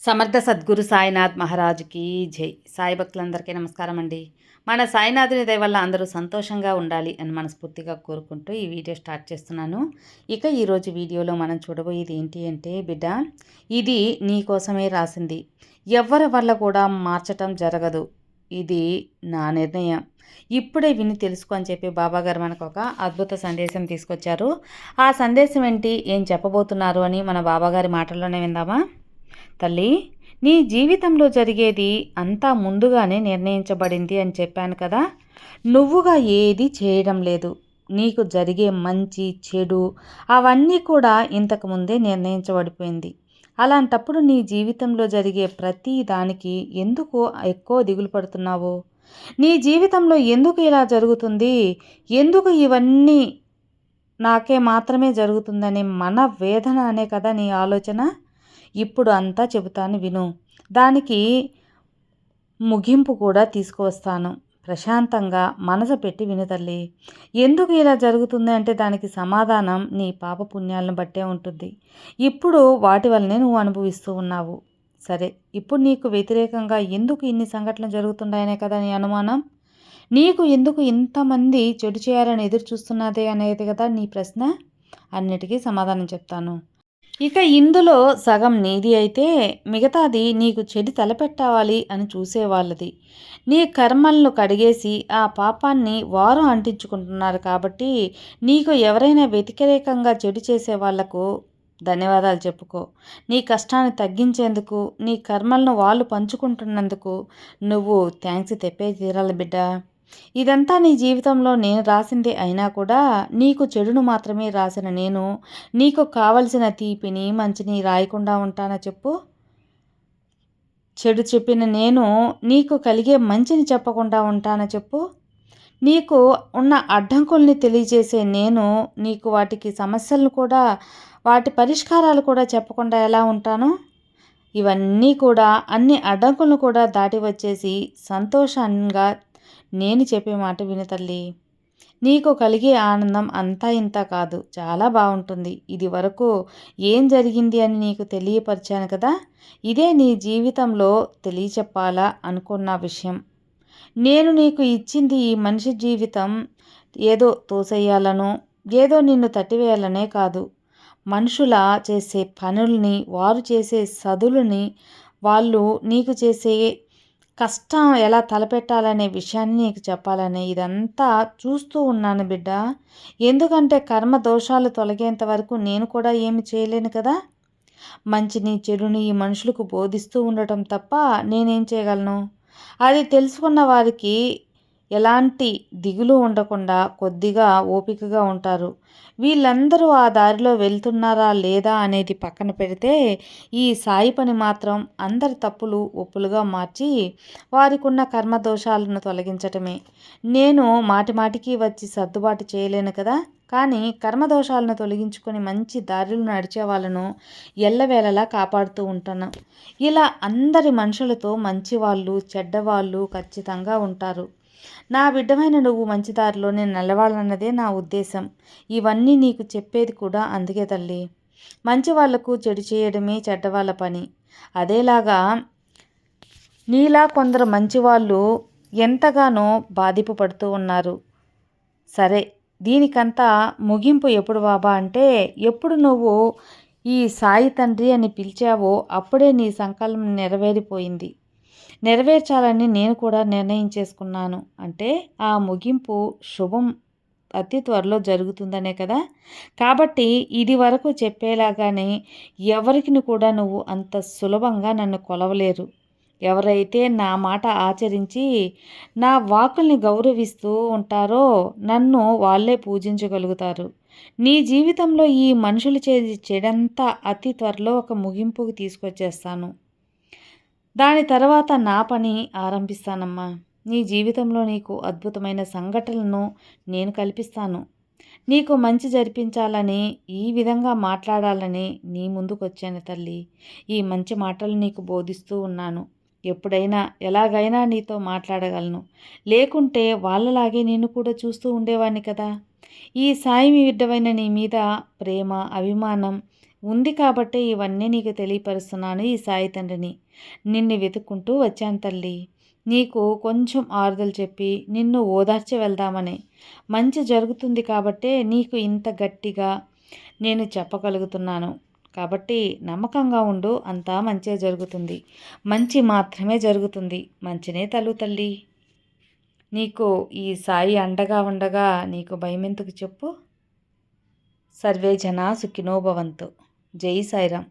సమర్థ సద్గురు సాయినాథ్ మహారాజుకి జై. సాయి భక్తులందరికీ నమస్కారం అండి. మన సాయినాథుని దయ వల్ల అందరూ సంతోషంగా ఉండాలి అని మనస్ఫూర్తిగా కోరుకుంటూ ఈ వీడియో స్టార్ట్ చేస్తున్నాను. ఇక ఈరోజు వీడియోలో మనం చూడబోయేది ఏంటి అంటే బిడ్డ ఇది నీ కోసమే రాసింది. ఎవరి వల్ల కూడా మార్చటం జరగదు. ఇది నా నిర్ణయం. ఇప్పుడే విని తెలుసుకో అని చెప్పి బాబాగారు మనకు ఒక అద్భుత సందేశం తీసుకొచ్చారు. ఆ సందేశం ఏంటి? ఏం చెప్పబోతున్నారు అని మన బాబాగారి మాటల్లోనే విందామా? తల్లి నీ జీవితంలో జరిగేది అంతా ముందుగానే నిర్ణయించబడింది అని చెప్పాను కదా. నువ్వుగా ఏది చేయడం లేదు. నీకు జరిగే మంచి చెడు అవన్నీ కూడా ఇంతకు ముందే నిర్ణయించబడిపోయింది. అలాంటప్పుడు నీ జీవితంలో జరిగే ప్రతి దానికి ఎందుకు ఎక్కువ దిగులు పడుతున్నావు? నీ జీవితంలో ఎందుకు ఇలా జరుగుతుంది? ఎందుకు ఇవన్నీ నాకే మాత్రమే జరుగుతుందని మన వేదన అనే కదా నీ ఆలోచన? ఇప్పుడు అంతా చెబుతాను విను. దానికి ముగింపు కూడా తీసుకువస్తాను. ప్రశాంతంగా మనసు పెట్టి విను తల్లి. ఎందుకు ఇలా జరుగుతుంది అంటే దానికి సమాధానం నీ పాప పుణ్యాలను బట్టే ఉంటుంది. ఇప్పుడు వాటి వల్లనే నువ్వు అనుభవిస్తూ ఉన్నావు. సరే ఇప్పుడు నీకు వ్యతిరేకంగా ఎందుకు ఇన్ని సంఘటనలు జరుగుతున్నాయనే కదా నీ అనుమానం? నీకు ఎందుకు ఇంతమంది చెడు చేయాలని ఎదురు చూస్తున్నదే అనేది కదా నీ ప్రశ్న? అన్నిటికీ సమాధానం చెప్తాను. ఇక ఇందులో సగం నీది అయితే మిగతాది నీకు చెడి తలపెట్టావాలి అని చూసేవాళ్ళది నీ కర్మలను కడిగేసి ఆ పాపాన్ని వారు అంటించుకుంటున్నారు కాబట్టి నీకు ఎవరైనా వ్యతిరేకంగా చెడు చేసే వాళ్ళకు ధన్యవాదాలు చెప్పుకో. నీ కష్టాన్ని తగ్గించేందుకు నీ కర్మలను వాళ్ళు పంచుకుంటున్నందుకు నువ్వు థ్యాంక్స్ తెప్పే తీరాలి బిడ్డ. ఇదంతా నీ జీవితంలో నేను రాసింది అయినా కూడా నీకు చెడును మాత్రమే రాసిన నేను నీకు కావలసిన తీపిని మంచిని రాయకుండా ఉంటానా చెప్పు? చెడు చెప్పిన నేను నీకు కలిగే మంచిని చెప్పకుండా ఉంటానా చెప్పు? నీకు ఉన్న అడ్డంకుల్ని తెలియజేసే నేను నీకు వాటికి సమస్యలను కూడా వాటి పరిష్కారాలు కూడా చెప్పకుండా ఎలా ఉంటాను? ఇవన్నీ కూడా అన్ని అడ్డంకులను కూడా దాటి వచ్చేసి సంతోషంగా నేను చెప్పే మాట విను తల్లి. నీకు కలిగే ఆనందం అంతా ఇంత కాదు. చాలా బాగుంటుంది ఇది వరకు ఏం జరిగింది అని నీకు తెలియపరిచాను కదా? ఇదే నీ జీవితంలో తెలియచెప్పాలా అనుకున్న విషయం. నేను నీకు ఇచ్చింది ఈ మనిషి జీవితం ఏదో తోసేయాలనో ఏదో నిన్ను తట్టివేయాలనే కాదు. మనుషుల చేసే పనుల్ని వారు చేసే సదులని వాళ్ళు నీకు చేసే కష్టం ఎలా తలపెట్టాలనే విషయాన్ని నీకు చెప్పాలని ఇదంతా చూస్తూ ఉన్నాను బిడ్డ. ఎందుకంటే కర్మ దోషాలు తొలగేంత వరకు నేను కూడా ఏమి చేయలేను కదా. మంచిని చెడుని ఈ మనుషులకు బోధిస్తూ ఉండటం తప్ప నేనేం చేయగలను? అది తెలుసుకున్న వారికి ఎలాంటి దిగులు ఉండకుండా కొద్దిగా ఓపికగా ఉంటారు. వీళ్ళందరూ ఆ దారిలో వెళ్తున్నారా లేదా అనేది పక్కన పెడితే ఈ సాయి పని మాత్రం అందరి తప్పులు ఒప్పులుగా మార్చి వారికి ఉన్న కర్మదోషాలను తొలగించటమే. నేను మాటి మాటికి వచ్చి సర్దుబాటు చేయలేను కదా. కానీ కర్మదోషాలను తొలగించుకొని మంచి దారిలో నడిచే వాళ్ళను ఎల్లవేళలా కాపాడుతూ ఉంటాను. ఇలా అందరి మనుషులతో మంచివాళ్ళు చెడ్డవాళ్ళు ఖచ్చితంగా ఉంటారు. నా బిడ్డమైన నువ్వు మంచి దారిలోనే నిలవాలన్నదే నా ఉద్దేశం. ఇవన్నీ నీకు చెప్పేది కూడా అందుకే తల్లి. మంచి వాళ్ళకు చెడు చేయడమే చెడ్డవాళ్ళ పని. అదేలాగా నీలా కొందరు మంచివాళ్ళు ఎంతగానో బాధింపు పడుతూ ఉన్నారు. సరే దీనికంతా ముగింపు ఎప్పుడు బాబా అంటే ఎప్పుడు నువ్వు ఈ సాయి తండ్రి అని పిలిచావో అప్పుడే నీ సంకల్పం నెరవేరిపోయింది. నెరవేర్చాలని నేను కూడా నిర్ణయించేసుకున్నాను. అంటే ఆ ముగింపు శుభం అతి త్వరలో జరుగుతుందనే కదా? కాబట్టి ఇది వరకు చెప్పేలాగానే ఎవరికి కూడా నువ్వు అంత సులభంగా నన్ను కొలవలేరు. ఎవరైతే నా మాట ఆచరించి నా వాకుల్ని గౌరవిస్తూ ఉంటారో నన్ను వాళ్ళే పూజించగలుగుతారు. నీ జీవితంలో ఈ మనుషులు చేసి చెడంతా అతి త్వరలో ఒక ముగింపుకు తీసుకొచ్చేస్తాను. దాని తర్వాత నా పని ఆరంభిస్తానమ్మా. నీ జీవితంలో నీకు అద్భుతమైన సంఘటనలను నేను కల్పిస్తాను. నీకు మంచి జరిపించాలని ఈ విధంగా మాట్లాడాలని నీ ముందుకు వచ్చాను తల్లి. ఈ మంచి మాటలు నీకు బోధిస్తూ ఉన్నాను. ఎప్పుడైనా ఎలాగైనా నీతో మాట్లాడగలను. లేకుంటే వాళ్ళలాగే నేను కూడా చూస్తూ ఉండేవాడిని కదా. ఈ సాయి విడ్డమైన నీ మీద ప్రేమ అభిమానం ఉంది కాబట్టే ఇవన్నీ నీకు తెలియపరుస్తున్నాను ఈ సాయి తండ్రిని. నిన్ను వెతుక్కుంటూ వచ్చాను తల్లి. నీకు కొంచెం ఆరుదలు చెప్పి నిన్ను ఓదార్చి వెళ్దామని. మంచి జరుగుతుంది కాబట్టే నీకు ఇంత గట్టిగా నేను చెప్పగలుగుతున్నాను. కాబట్టి నమ్మకంగా ఉండు అంతా మంచే జరుగుతుంది. మంచి మాత్రమే జరుగుతుంది. మంచినే తల్లు తల్లి. నీకు ఈ సాయి అండగా ఉండగా నీకు భయమెందుకు చెప్పు. సర్వే జనా సుఖినో భవంతు. జై సాయిరామ్.